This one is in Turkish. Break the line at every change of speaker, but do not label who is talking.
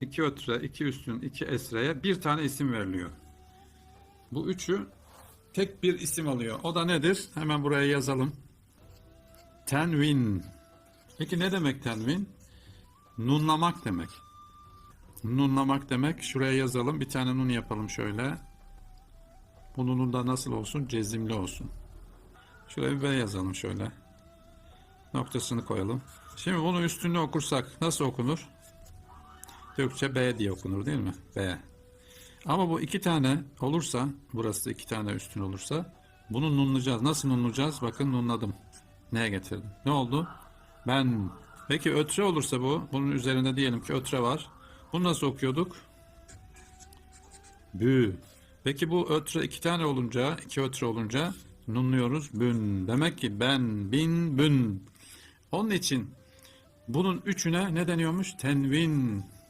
iki ötre, iki üstün, iki esreye bir tane isim veriliyor. Bu üçü tek bir isim alıyor. O da nedir? Hemen buraya yazalım. Tenvin. Peki ne demek tenvin? Nunlamak demek. Nunlamak demek. Şuraya yazalım. Bir tane nun yapalım şöyle. Bu nunun da nasıl olsun? Cezimli olsun. Şuraya bir yazalım şöyle. Noktasını koyalım. Şimdi bunu üstünü okursak nasıl okunur? Türkçe B diye okunur değil mi? B. Ama bu iki tane olursa, burası iki tane üstün olursa bunu nunlayacağız. Nasıl nunlayacağız? Bakın nunladım. Neye getirdim? Ne oldu? Ben. Peki ötre olursa bu, bunun üzerinde diyelim ki ötre var. Bunu nasıl okuyorduk? Bü. Peki bu ötre iki tane olunca, iki ötre olunca nunluyoruz. Bün. Demek ki ben, bin, bün. Onun için bunun üçüne ne deniyormuş? Tenvin.